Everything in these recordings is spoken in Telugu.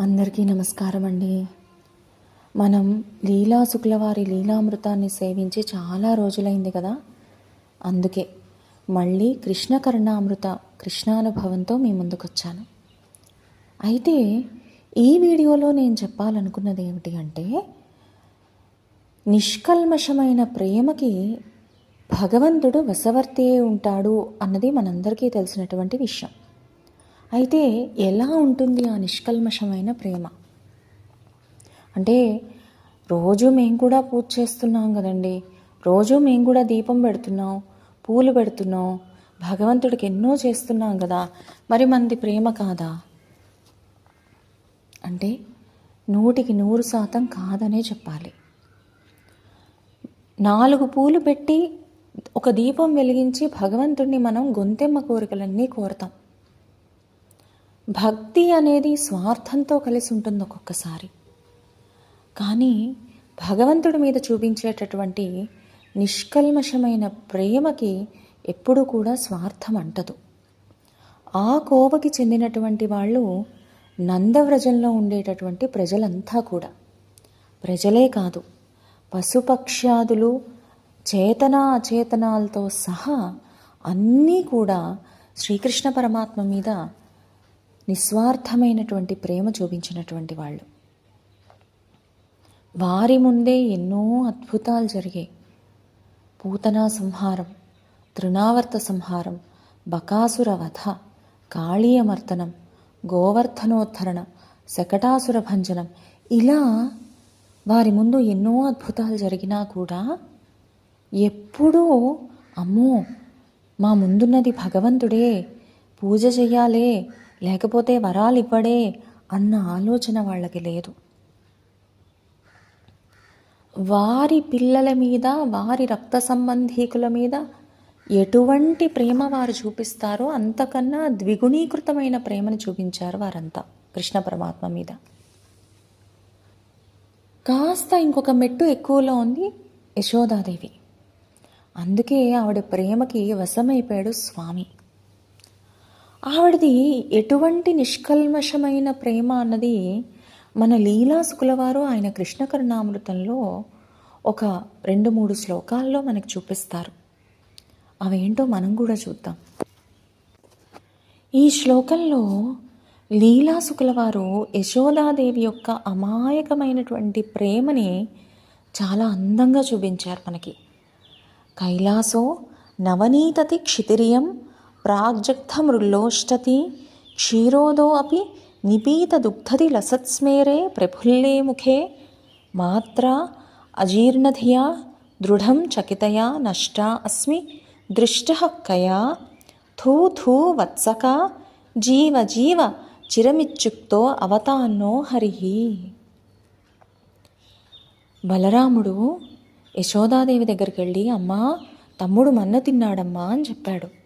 అందరికీ నమస్కారం అండి. మనం లీలా శుక్లవారి లీలామృతాన్ని సేవించి చాలా రోజులైంది కదా? అందుకే మళ్ళీ కృష్ణ కరుణామృత కృష్ణానుభవంతో మీ ముందుకొచ్చాను. అయితే ఈ వీడియోలో నేను చెప్పాలనుకున్నది ఏమిటి అంటే నిష్కల్మషమైన ప్రేమకి భగవంతుడు వశవర్తి ఉంటాడు అన్నది మనందరికీ తెలిసినటువంటి విషయం. అయితే ఎలా ఉంటుంది ఆ నిష్కల్మషమైన ప్రేమ? అంటే రోజు మేము కూడా పూజ చేస్తున్నాం కదండి. రోజు మేము కూడా దీపం పెడుతున్నాం పూలు పెడుతున్నాం భగవంతుడికి ఎన్నో చేస్తున్నాం కదా. మరి మనది ప్రేమ కాదా? అంటే నూటికి నూరు శాతం కాదనే చెప్పాలి. నాలుగు పూలు పెట్టి ఒక దీపం వెలిగించి భగవంతుడిని మనం గొంతెమ్మ కోరికలన్నీ కోరతాం. భక్తి అనేది స్వార్థంతో కలిసి ఉంటుంది ఒక్కొక్కసారి. కానీ భగవంతుడి మీద చూపించేటటువంటి నిష్కల్మషమైన ప్రేమకి ఎప్పుడూ కూడా స్వార్థం అంటదు. ఆ కోవకి చెందినటువంటి వాళ్ళు నందవ్రజంలో ఉండేటటువంటి ప్రజలంతా కూడా. ప్రజలే కాదు పశుపక్ష్యాదులు చేతన అచేతనాలతో సహా అన్నీ కూడా శ్రీకృష్ణ పరమాత్మ మీద నిస్వార్థమైనటువంటి ప్రేమ చూపించినటువంటి వాళ్ళు. వారి ముందే ఎన్నో అద్భుతాలు జరిగాయి. పూతనా సంహారం తృణావర్త సంహారం బకాసుర వధ కాళీయమర్తనం గోవర్ధనోద్ధరణ శకటాసుర భంజనం ఇలా వారి ముందు ఎన్నో అద్భుతాలు జరిగినా కూడా ఎప్పుడూ అమ్మో మా ముందున్నది భగవంతుడే పూజ చేయాలే లేకపోతే వరాలు ఇవ్వడే అన్న ఆలోచన వాళ్ళకి లేదు. వారి పిల్లల మీద వారి రక్త సంబంధీకుల మీద ఎటువంటి ప్రేమ వారు చూపిస్తారో అంతకన్నా ద్విగుణీకృతమైన ప్రేమను చూపించారు వారంతా కృష్ణ పరమాత్మ మీద. కాస్త ఇంకొక మెట్టు ఎక్కువలో ఉంది యశోదాదేవి. అందుకే ఆవిడ ప్రేమకి వశమైపోయాడు స్వామి. ఆవిడది ఎటువంటి నిష్కల్మషమైన ప్రేమ అన్నది మన లీలా శుకులవారు ఆయన కృష్ణకరుణామృతంలో ఒక రెండు మూడు శ్లోకాల్లో మనకు చూపిస్తారు. అవేంటో మనం కూడా చూద్దాం. ఈ శ్లోకంలో లీలా శుకులవారు యశోదాదేవి యొక్క అమాయకమైనటువంటి ప్రేమని చాలా అందంగా చూపించారు మనకి. కైలాసో నవనీతతి క్షితిరియం ప్రాగ్జగ్ధమృల్లోష్టతి క్షీరోదో అపి నిపీతదుగ్ధది లసత్స్మేరే ప్రఫుల్లే ముఖే మాత్రా అజీర్ణధియా దృఢం చకితయా నష్టా అస్మి దృష్ట కయా థూ థూ వత్సక జీవ జీవ చిరమిచ్చుక్తో అవతాన్నో హరిహి బలరాముడు యశోదాదేవి దగ్గరికి వెళ్ళి అమ్మా తమ్ముడు మన్న తిన్నాడమ్మా అని చెప్పాడు.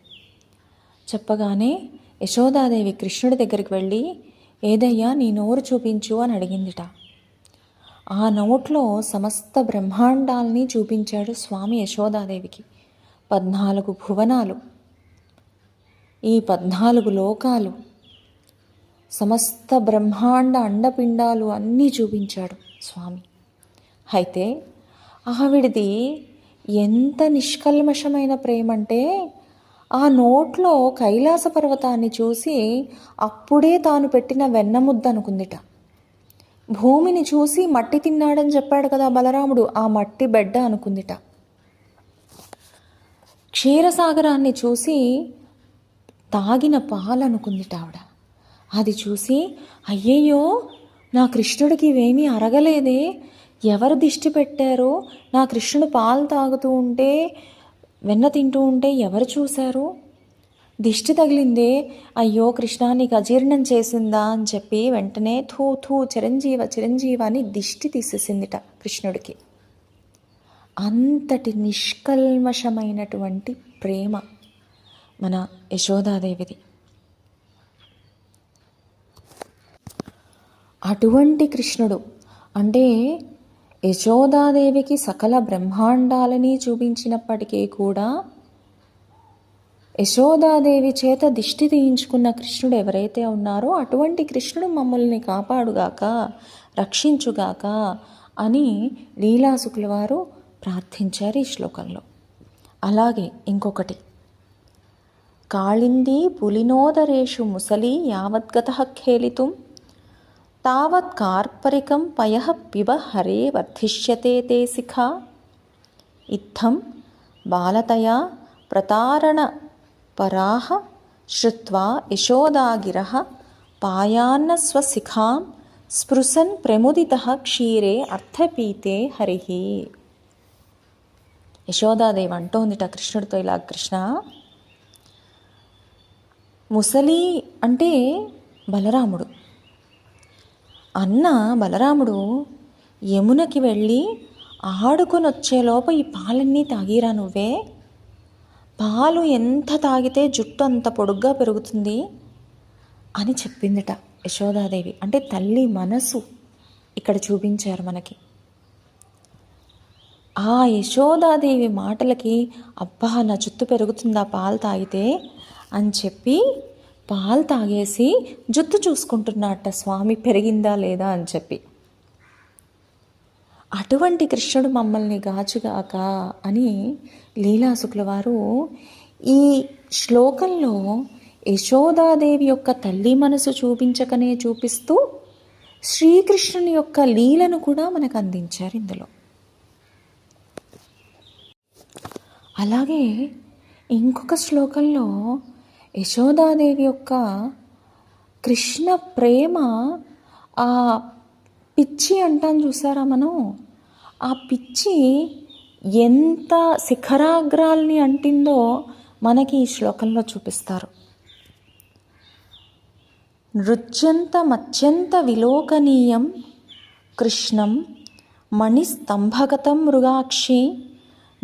చెప్పగానే యశోదాదేవి కృష్ణుడి దగ్గరికి వెళ్ళి ఏదయ్యా నీ నోరు చూపించు అని అడిగిందిట. ఆ నోట్లో సమస్త బ్రహ్మాండాల్ని చూపించాడు స్వామి యశోదాదేవికి. పద్నాలుగు భువనాలు. ఈ పద్నాలుగు లోకాలు సమస్త బ్రహ్మాండ అండపిండాలు అన్నీ చూపించాడు స్వామి. అయితే ఆవిడిది ఎంత నిష్కల్మషమైన ప్రేమ అంటే ఆ నోట్లో కైలాస పర్వతాన్ని చూసి అప్పుడే తాను పెట్టిన వెన్నముద్ద అనుకుందిట. భూమిని చూసి మట్టి తిన్నాడని చెప్పాడు కదా బలరాముడు ఆ మట్టి బెడ్డ అనుకుందిట. క్షీరసాగరాన్ని చూసి తాగిన పాలనుకుందిట ఆవిడ. అది చూసి అయ్యయ్యో నా కృష్ణుడికి ఇవేమీ అరగలేదే. ఎవరు దిష్టి పెట్టారో నా కృష్ణుడు పాలు తాగుతూ ఉంటే వెన్న తింటూ ఉంటే ఎవరు చూశారు? దిష్టి తగిలిందే అయ్యో కృష్ణ నీకు అజీర్ణం చేసిందా అని చెప్పి వెంటనే థూ థూ చిరంజీవ చిరంజీవ అని దిష్టి తీసేసిందిట కృష్ణుడికి. అంతటి నిష్కల్మషమైనటువంటి ప్రేమ మన యశోదాదేవిది. అటువంటి కృష్ణుడు అంటే యశోదాదేవికి సకల బ్రహ్మాండాలని చూపించినప్పటికీ కూడా యశోదాదేవి చేత దిష్టి తీయించుకున్న కృష్ణుడు ఎవరైతే ఉన్నారో అటువంటి కృష్ణుడు మమ్మల్ని కాపాడుగాక రక్షించుగాక అని లీలాసుకుల వారు ప్రార్థించారు ఈ శ్లోకంలో. అలాగే ఇంకొకటి. కాళింది పులినోదరేషు ముసలి యావద్గత ఖేలితుం తావత్ కార్పరికం పయ పిబ హరే వర్ధిష్యతే తే శిఖా ఇత్థం బాలతయా ప్రతారణ పరాహ శ్రుత్వా యశోదాగిరః పాయాన్న స్వశిఖాం స్పృశన్ ప్రముదిత క్షీరే అర్థపీతే హరిః యశోదాదేవి అంటోందిట కృష్ణుడితో ఇలా కృష్ణ ముసలి అంటే బలరాముడు అన్న బలరాముడు యమునకి వెళ్ళి ఆడుకొని వచ్చేలోపు ఈ పాలన్నీ తాగిరా నువ్వే? పాలు ఎంత తాగితే జుట్టు అంత పొడుగ్గా పెరుగుతుంది? అని చెప్పిందిట యశోదాదేవి. అంటే తల్లి మనసు ఇక్కడ చూపించారు మనకి. ఆ యశోదాదేవి మాటలకి అబ్బా నా జుట్టు పెరుగుతుందా పాలు తాగితే? అని చెప్పి పాలు తాగేసి జుట్టు చూసుకుంటున్నట్ట స్వామి పెరిగిందా లేదా? అని చెప్పి. అటువంటి కృష్ణుడు మమ్మల్ని గాచుగాక అని లీలాశుక్ల వారు ఈ శ్లోకంలో యశోదాదేవి యొక్క తల్లి మనసు చూపించకనే చూపిస్తూ శ్రీకృష్ణుని యొక్క లీలను కూడా మనకు అందించారు ఇందులో. అలాగే ఇంకొక శ్లోకంలో యశోదాదేవి యొక్క కృష్ణ ప్రేమ ఆ పిచ్చి అంటాం చూసారా మనం? ఆ పిచ్చి ఎంత శిఖరాగ్రాల్ని అంటిందో మనకి ఈ శ్లోకంలో చూపిస్తారు. నృత్యంత మత్యంత విలోకనీయం కృష్ణం మణిస్తంభగతం మృగాక్షి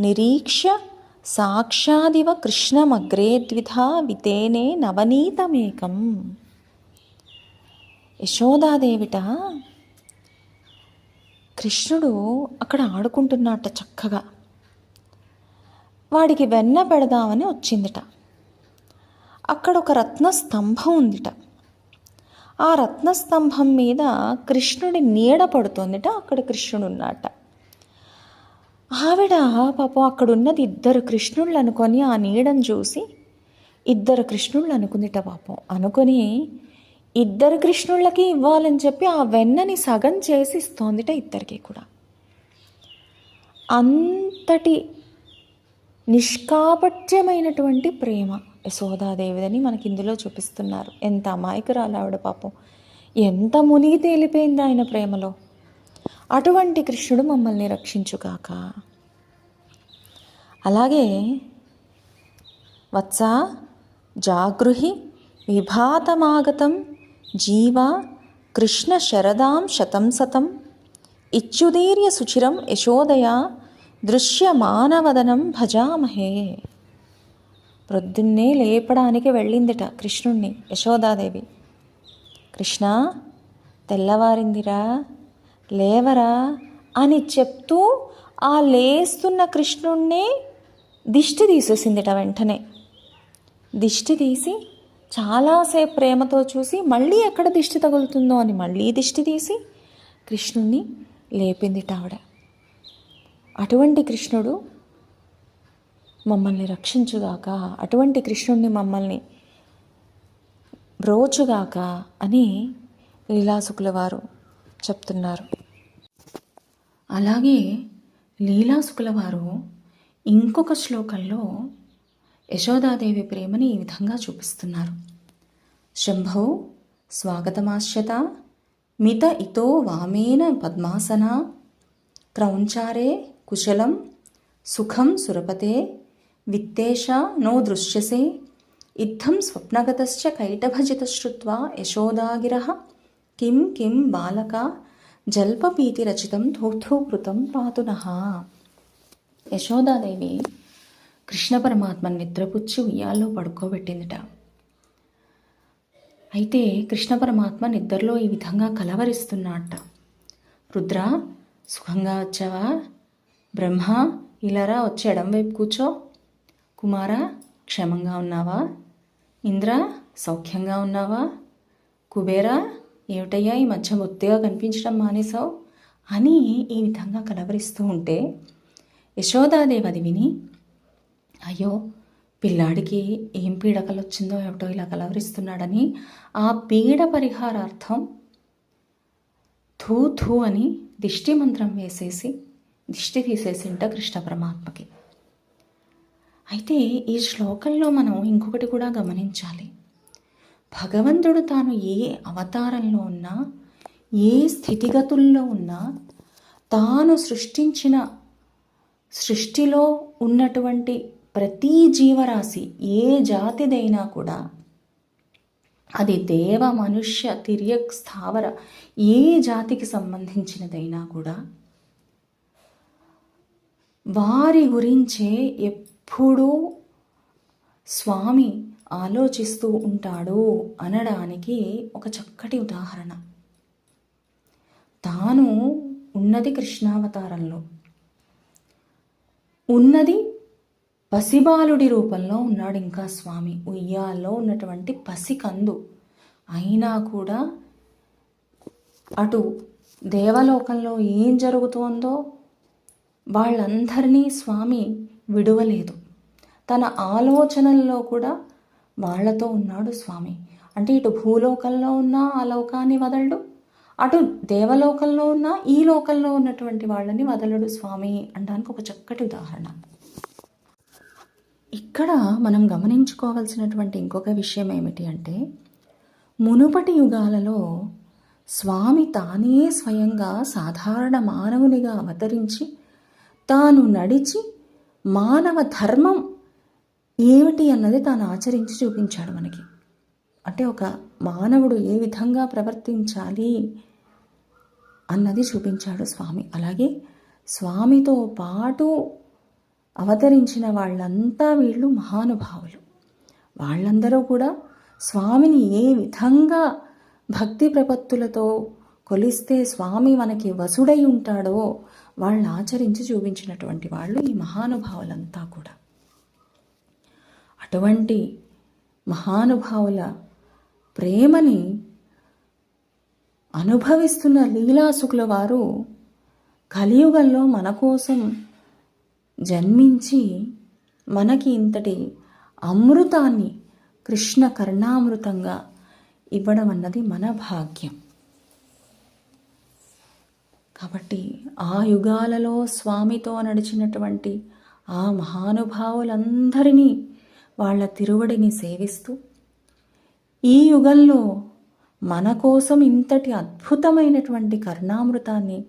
నిరీక్ష సాక్షాదివ కృష్ణమగ్రే ద్విధా వితేనే నవనీతమేకం. యశోదాదేవిట కృష్ణుడు అక్కడ ఆడుకుంటున్నట్ట చక్కగా. వాడికి వెన్న పెడదామని వచ్చిందిట. అక్కడ ఒక రత్న స్తంభం ఉందిట. ఆ రత్న స్తంభం మీద కృష్ణుడి నీడ పడుతుందిట. అక్కడ కృష్ణుడు ఉన్నట్ట ఆవిడ పాపం అక్కడున్నది ఇద్దరు కృష్ణుళ్ళు అనుకొని ఆ నీడను చూసి ఇద్దరు కృష్ణుళ్ళు అనుకుందిట పాపం. అనుకొని ఇద్దరు కృష్ణుళ్ళకి ఇవ్వాలని చెప్పి ఆ వెన్నని సగం చేసి ఇస్తోందిట ఇద్దరికి కూడా. అంతటి నిష్కాపట్యమైనటువంటి ప్రేమ యశోదాదేవిదని మనకి ఇందులో చూపిస్తున్నారు. ఎంత అమాయకురాలు ఆవిడ పాపం. ఎంత మునిగి తేలిపోయింది ఆయన ప్రేమలో. అటువంటి కృష్ణుడు మమ్మల్ని రక్షించుగాక. అలాగే వత్స జాగృహి విభాతమాగతం జీవ కృష్ణ శరదాం శతం శతం ఇచ్చుదీర్య సుచిరం యశోదయ దృశ్యమానవదనం భజామహే. ప్రొద్దున్నే లేపడానికి వెళ్ళిందిట కృష్ణుణ్ణి యశోదాదేవి. కృష్ణ తెల్లవారిందిరా. లేవరా అని చెప్తూ ఆ లేస్తున్న కృష్ణుణ్ణి దిష్టి తీసేసిందిట వెంటనే. దిష్టి తీసి చాలాసేపు ప్రేమతో చూసి మళ్ళీ ఎక్కడ దిష్టి తగులుతుందో అని మళ్ళీ దిష్టి తీసి కృష్ణుణ్ణి లేపిందిట ఆవిడ. అటువంటి కృష్ణుడు మమ్మల్ని రక్షించుగాక అటువంటి కృష్ణుణ్ణి మమ్మల్ని బ్రోచుగాక అని లీలాసుకుల వారు చెప్తున్నారు. అలాగే లీలాసుకుల వారు ఇంకొక శ్లోకంలో యశోదాదేవి ప్రేమని ఈ విధంగా చూపిస్తున్నారు. శంభౌ స్వాగతమాశ్యత మిత ఇతో వామేన పద్మాసన క్రౌంచారే కుశలం సుఖం సురపతే విత్తేష నో దృశ్యసే ఇత్థం స్వప్నగతశ్చ కైటభజిత శ్రుత్వా యశోదాగిర కిం కిం బాలక జల్పపీతి రచితం థోథోకృతం పాతునః యశోదాదేవి కృష్ణ పరమాత్మను నిద్రపుచ్చి ఉయ్యాల్లో పడుకోబెట్టిందిట. అయితే కృష్ణ పరమాత్మ నిద్రలో ఈ విధంగా కలవరిస్తున్నట్ట రుద్ర సుఖంగా వచ్చావా? బ్రహ్మ ఇలారా వచ్చి ఎడం వైపు కూర్చో. కుమార క్షేమంగా ఉన్నావా? ఇంద్ర సౌఖ్యంగా ఉన్నావా? కుబేరా ఏమిటయ్యా ఈ మధ్య బొత్తిగా కనిపించడం మానేశావు? అని ఈ విధంగా కలవరిస్తూ ఉంటే యశోదాదేవి అది విని అయ్యో పిల్లాడికి ఏం పీడకలు వచ్చిందో ఏమిటో ఇలా కలవరిస్తున్నాడని ఆ పీడ పరిహారార్థం థూ థూ అని దిష్టి మంత్రం వేసేసి దిష్టి తీసేసింట కృష్ణ పరమాత్మకి. అయితే ఈ శ్లోకంలో మనం ఇంకొకటి కూడా గమనించాలి. భగవంతుడు తాను ఏ అవతారంలో ఉన్నా ఏ స్థితిగతుల్లో ఉన్నా తాను సృష్టించిన సృష్టిలో ఉన్నటువంటి ప్రతి జీవరాశి ఏ జాతిదైనా కూడా అది దేవ మనుష్య తిర్యక్ స్థావర ఏ జాతికి సంబంధించినదైనా కూడా వారి గురించే ఎప్పుడూ స్వామి ఆలోచిస్తూ ఉంటాడు అనడానికి ఒక చక్కటి ఉదాహరణ. తాను ఉన్నది కృష్ణావతారంలో. ఉన్నది పసిబాలుడి రూపంలో ఉన్నాడు ఇంకా స్వామి. ఉయ్యాల్లో ఉన్నటువంటి పసికందు. అయినా కూడా అటు దేవలోకంలో ఏం జరుగుతోందో వాళ్ళందరినీ స్వామి విడువలేదు. తన ఆలోచనల్లో కూడా వాళ్ళతో ఉన్నాడు స్వామి. అంటే ఇటు భూలోకంలో ఉన్న ఆ లోకాన్ని వదలడు. అటు దేవలోకంలో ఉన్న ఈ లోకంలో ఉన్నటువంటి వాళ్ళని వదలడు స్వామి అనడానికి ఒక చక్కటి ఉదాహరణ. ఇక్కడ మనం గమనించుకోవాల్సినటువంటి ఇంకొక విషయం ఏమిటి అంటే మునుపటి యుగాలలో స్వామి తానే స్వయంగా సాధారణ మానవునిగా అవతరించి తాను నడిచి మానవ ధర్మం ఏమిటి అన్నది తాను ఆచరించి చూపించాడు మనకి. అంటే ఒక మానవుడు ఏ విధంగా ప్రవర్తించాలి అన్నది చూపించాడు స్వామి. అలాగే స్వామితో పాటు అవతరించిన వాళ్ళంతా వీళ్ళు మహానుభావులు. వాళ్ళందరూ కూడా స్వామిని ఏ విధంగా భక్తి ప్రపత్తులతో కొలిస్తే స్వామి మనకి వసుడై ఉంటాడో వాళ్ళు ఆచరించి చూపించినటువంటి వాళ్ళు ఈ మహానుభావులంతా కూడా. అటువంటి మహానుభావుల ప్రేమని అనుభవిస్తున్న లీలాసుకుల వారు కలియుగంలో మన కోసం జన్మించి మనకి ఇంతటి అమృతాన్ని కృష్ణ కర్ణామృతంగా ఇవ్వడం అన్నది మన భాగ్యం. కాబట్టి ఆ యుగాలలో స్వామితో నడిచినటువంటి ఆ మహానుభావులందరినీ వాళ్ళ తిరువడిని సేవిస్తూ ఈ యుగంలో మన కోసం ఇంతటి అద్భుతమైనటువంటి కర్ణామృతాన్ని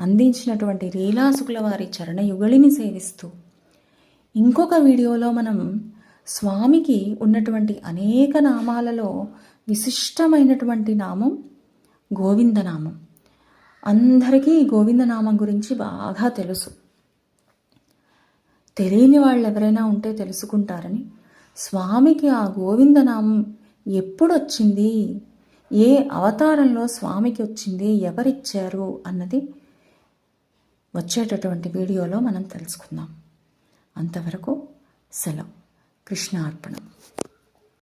అందించినటువంటి లీలాసుకుల వారి చరణయుగళిని సేవిస్తూ ఇంకొక వీడియోలో మనం స్వామికి ఉన్నటువంటి అనేక నామాలలో విశిష్టమైనటువంటి నామం గోవిందనామం. అందరికీ గోవిందనామం గురించి బాగా తెలుసు. తెలియని వాళ్ళు ఎవరైనా ఉంటే తెలుసుకుంటారని స్వామికి ఆ గోవిందనామం ఎప్పుడొచ్చింది? ఏ అవతారంలో స్వామికి వచ్చింది? ఎవరిచ్చారు? అన్నది వచ్చేటటువంటి వీడియోలో మనం తెలుసుకుందాం. అంతవరకు సెలవు. కృష్ణ అర్పణం